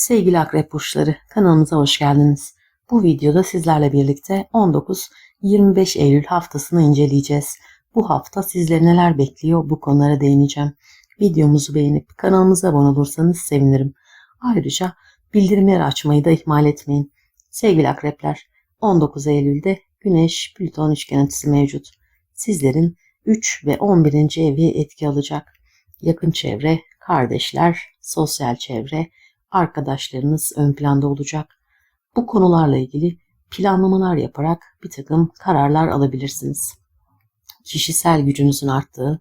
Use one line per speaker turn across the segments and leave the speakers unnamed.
Sevgili akrep burçları kanalımıza hoş geldiniz. Bu videoda sizlerle birlikte 19-25 Eylül haftasını inceleyeceğiz. Bu hafta sizleri neler bekliyor bu konulara değineceğim. Videomuzu beğenip kanalımıza abone olursanız sevinirim. Ayrıca bildirimleri açmayı da ihmal etmeyin. Sevgili akrepler 19 Eylül'de Güneş Plüton üçgen açısı mevcut. Sizlerin 3 ve 11. evi etki alacak. Yakın çevre, kardeşler, sosyal çevre, arkadaşlarınız ön planda olacak. Bu konularla ilgili planlamalar yaparak bir takım kararlar alabilirsiniz. Kişisel gücünüzün arttığı,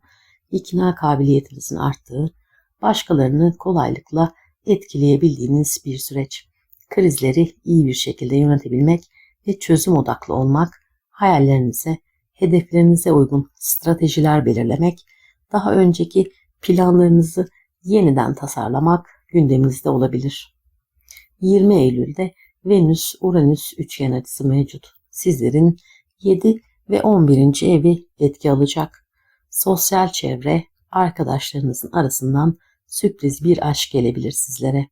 ikna kabiliyetinizin arttığı, başkalarını kolaylıkla etkileyebildiğiniz bir süreç. Krizleri iyi bir şekilde yönetebilmek ve çözüm odaklı olmak, hayallerinize, hedeflerinize uygun stratejiler belirlemek, daha önceki planlarınızı yeniden tasarlamak gündeminizde olabilir. 20 Eylül'de Venüs-Uranüs üçgen açısı mevcut. Sizlerin 7 ve 11. evi etki alacak. Sosyal çevre, arkadaşlarınızın arasından sürpriz bir aşk gelebilir sizlere.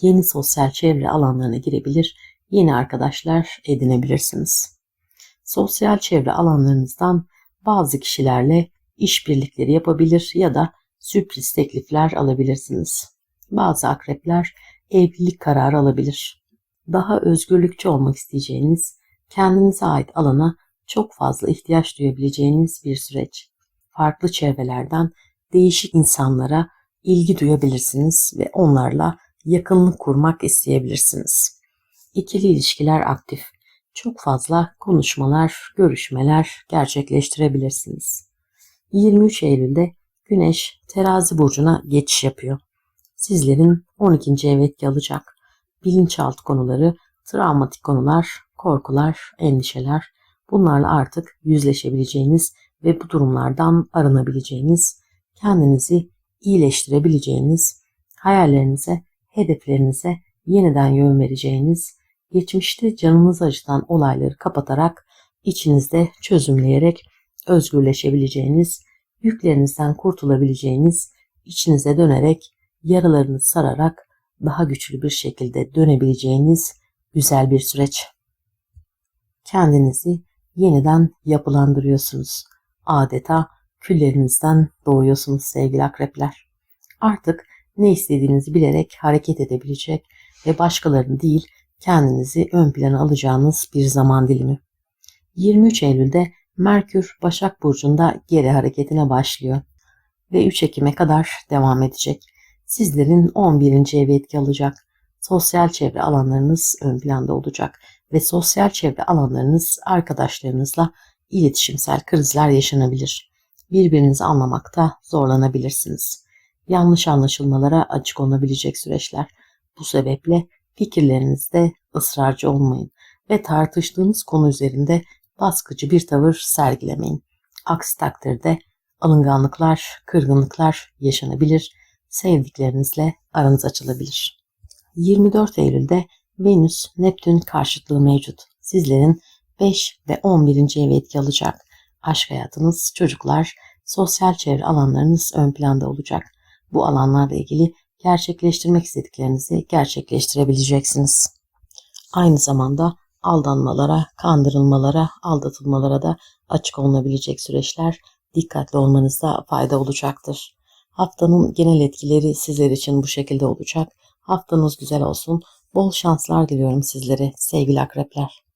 Yeni sosyal çevre alanlarına girebilir, yeni arkadaşlar edinebilirsiniz. Sosyal çevre alanlarınızdan bazı kişilerle işbirlikleri yapabilir ya da sürpriz teklifler alabilirsiniz. Bazı akrepler evlilik kararı alabilir. Daha özgürlükçü olmak isteyeceğiniz, kendinize ait alana çok fazla ihtiyaç duyabileceğiniz bir süreç. Farklı çevrelerden değişik insanlara ilgi duyabilirsiniz ve onlarla yakınlık kurmak isteyebilirsiniz. İkili ilişkiler aktif. Çok fazla konuşmalar, görüşmeler gerçekleştirebilirsiniz. 23 Eylül'de Güneş terazi burcuna geçiş yapıyor. Sizlerin 12. ev etki alacak. Bilinçaltı konuları, travmatik konular, korkular, endişeler bunlarla artık yüzleşebileceğiniz ve bu durumlardan arınabileceğiniz, kendinizi iyileştirebileceğiniz, hayallerinize, hedeflerinize yeniden yön vereceğiniz, geçmişte canınızı acıtan olayları kapatarak, içinizde çözümleyerek özgürleşebileceğiniz, yüklerinizden kurtulabileceğiniz, içinize dönerek, yaralarını sararak daha güçlü bir şekilde dönebileceğiniz güzel bir süreç. Kendinizi yeniden yapılandırıyorsunuz. Adeta küllerinizden doğuyorsunuz sevgili akrepler. Artık ne istediğinizi bilerek hareket edebilecek ve başkalarını değil kendinizi ön plana alacağınız bir zaman dilimi. 23 Eylül'de Merkür Başak Burcu'nda geri hareketine başlıyor ve 3 Ekim'e kadar devam edecek. Sizlerin 11. evi etki alacak. Sosyal çevre alanlarınız ön planda olacak ve sosyal çevre alanlarınız arkadaşlarınızla iletişimsel krizler yaşanabilir. Birbirinizi anlamakta zorlanabilirsiniz. Yanlış anlaşılmalara açık olabilecek süreçler. Bu sebeple fikirlerinizde ısrarcı olmayın ve tartıştığınız konu üzerinde baskıcı bir tavır sergilemeyin. Aksi takdirde alınganlıklar, kırgınlıklar yaşanabilir, sevdiklerinizle aranız açılabilir. 24 Eylül'de Venüs Neptün karşıtlığı mevcut. Sizlerin 5 ve 11. evi etki alacak. Aşk hayatınız, çocuklar, sosyal çevre alanlarınız ön planda olacak. Bu alanlarla ilgili gerçekleştirmek istediklerinizi gerçekleştirebileceksiniz. Aynı zamanda aldanmalara, kandırılmalara, aldatılmalara da açık olunabilecek süreçler dikkatli olmanızda fayda olacaktır. Haftanın genel etkileri sizler için bu şekilde olacak. Haftanız güzel olsun. Bol şanslar diliyorum sizlere sevgili akrepler.